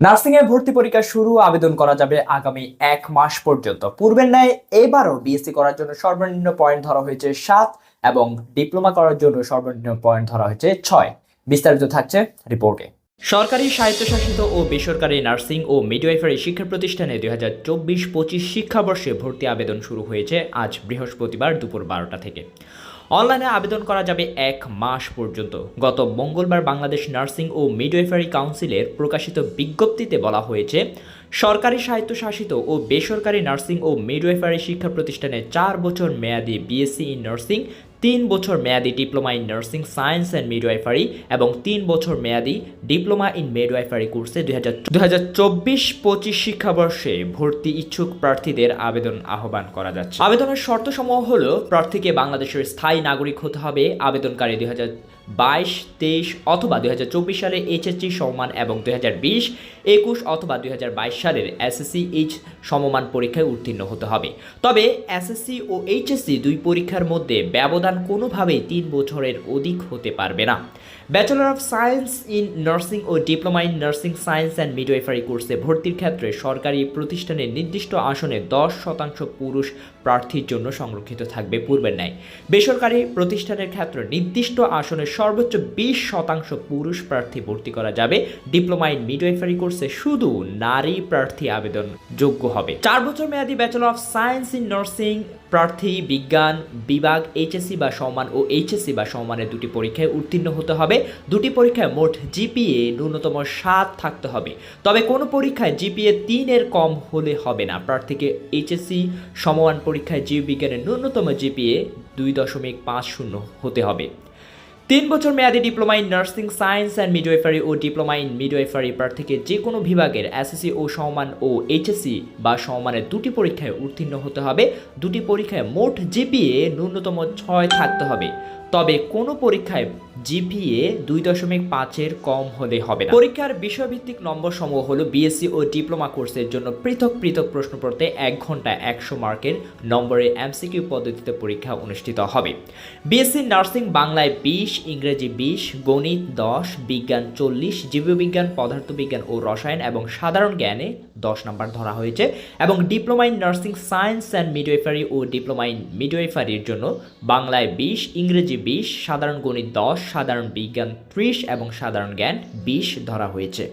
Nursing এর ভর্তি পরীক্ষা শুরু, আবেদন করা যাবে আগামী এক মাস পর্যন্ত। পূর্বের ন্যায় এবারও বিএসসি করার জন্য সর্বনিম্ন পয়েন্ট ধরা হয়েছে সাত এবং ডিপ্লোমা করার জন্য সর্বনিম্ন পয়েন্ট ধরা হয়েছে ছয়। বিস্তারিত থাকছে রিপোর্টে। সরকারি স্বায়ত্তশাসিত ও বেসরকারি নার্সিং ও মিডওয়াইফারি শিক্ষা প্রতিষ্ঠানে দুই হাজার চব্বিশ পঁচিশ শিক্ষাবর্ষে ভর্তি আবেদন শুরু হয়েছে আজ বৃহস্পতিবার দুপুর বারোটা থেকে। অনলাইনে আবেদন করা যাবে এক মাস পর্যন্ত। গত মঙ্গলবার বাংলাদেশ নার্সিং ও মিডওয়াইফারি কাউন্সিলের প্রকাশিত বিজ্ঞপ্তিতে বলা হয়েছে, সরকারি স্বায়ত্তশাসিত ও বেসরকারি নার্সিং ও মিডওয়াইফারি শিক্ষা প্রতিষ্ঠানে চার বছর মেয়াদি বিএসসি ইন নার্সিং তিন বছর মেয়াদি diploma in nursing science and midwifery এবং তিন বছর মেয়াদি ডিপ্লোমা ইন মিডওয়াইফারি কোর্সে দুই হাজার চব্বিশ পঁচিশ শিক্ষাবর্ষে ভর্তি ইচ্ছুক প্রার্থীদের আবেদন আহ্বান করা যাচ্ছে। আবেদনের শর্তসমূহ হল, প্রার্থীকে বাংলাদেশের স্থায়ী নাগরিক হতে হবে। আবেদনকারী দুই হাজার বাইশ, তেইশ অথবা দুই হাজার চব্বিশ সালে এইচএসসি সমমান এবং দুই হাজার বিশ, একুশ অথবা দুই হাজার বাইশ সালের এসএসসি এইচ সমমান পরীক্ষায় উত্তীর্ণ হতে হবে। তবে এসএসসি ও এইচএসসি দুই পরীক্ষার মধ্যে ব্যবধান কোনোভাবেই তিন বছরের অধিক হতে পারবে না। Bachelor of science in nursing O diploma in nursing science and midwifery কোর্সে ভর্তির ক্ষেত্রে সরকারি প্রতিষ্ঠানের নির্দিষ্ট আসনে দশ শতাংশ পুরুষ প্রার্থীর জন্য সংরক্ষিত থাকবে পূর্বের ন্যায়। বেসরকারি প্রতিষ্ঠানের ক্ষেত্রে নির্দিষ্ট আসনে সর্বোচ্চ বিশ শতাংশ পুরুষ প্রার্থী ভর্তি করা যাবে। ডিপ্লোমা ইন মিডওয়াইফারি কোর্সে শুধু নারী প্রার্থী আবেদন যোগ্য হবে। চার বছর মেয়াদী bachelor of science in nursing প্রার্থী, বিজ্ঞান, বিভাগ এইচএসসি বা সমান ও এইচএসসি বা সমানের দুটি পরীক্ষায় উত্তীর্ণ হতে হবে। দুটি পরীক্ষায় মোট জিপিএ ন্যূনতম সাত থাকতে হবে। তবে কোনো পরীক্ষায় জিপিএ তিনের কম হলে হবে না। প্রার্থীকে এইচএসসি সমমান পরীক্ষায় জীববিজ্ঞানের ন্যূনতম জিপিএ দুই দশমিক পাঁচ শূন্য হতে হবে। তিন বছর মেয়াদী diploma in nursing science and midwifery O diploma in midwifery প্রার্থীকে যে কোনো বিভাগের এসএসসি ও সমমান ও এইচএসসি বা সমমানের দুটি পরীক্ষায় উত্তীর্ণ হতে হবে। দুটি পরীক্ষায় মোট জিপিএ ন্যূনতম ছয় থাকতে হবে। তবে কোনো পরীক্ষায় জিপিএ দুই দশমিক পাঁচের কম হলে হবে না। পরীক্ষার বিষয়ভিত্তিক নম্বর সমূহ হলো বিএসসি ও ডিপ্লোমা কোর্সের জন্য পৃথক পৃথক প্রশ্নপত্রে এক ঘণ্টা একশো মার্কের নম্বরে এমসিকিউ পদ্ধতিতে পরীক্ষা অনুষ্ঠিত হবে। বিএসসি নার্সিং বাংলায় বিশ, ইংরেজি বিশ, গণিত দশ, বিজ্ঞান চল্লিশ, জীববিজ্ঞান, পদার্থবিজ্ঞান ও রসায়ন এবং সাধারণ জ্ঞানে দশ নম্বর ধরা হয়েছে। এবং diploma in nursing science and midwifery O diploma in মিডওয়েফারির জন্য বাংলায় বিশ, ইংরেজি বিশ, সাধারণ গণিত দশ, সাধারণ বিজ্ঞান ত্রিশ এবং সাধারণ জ্ঞান বিশ ধরা হয়েছে।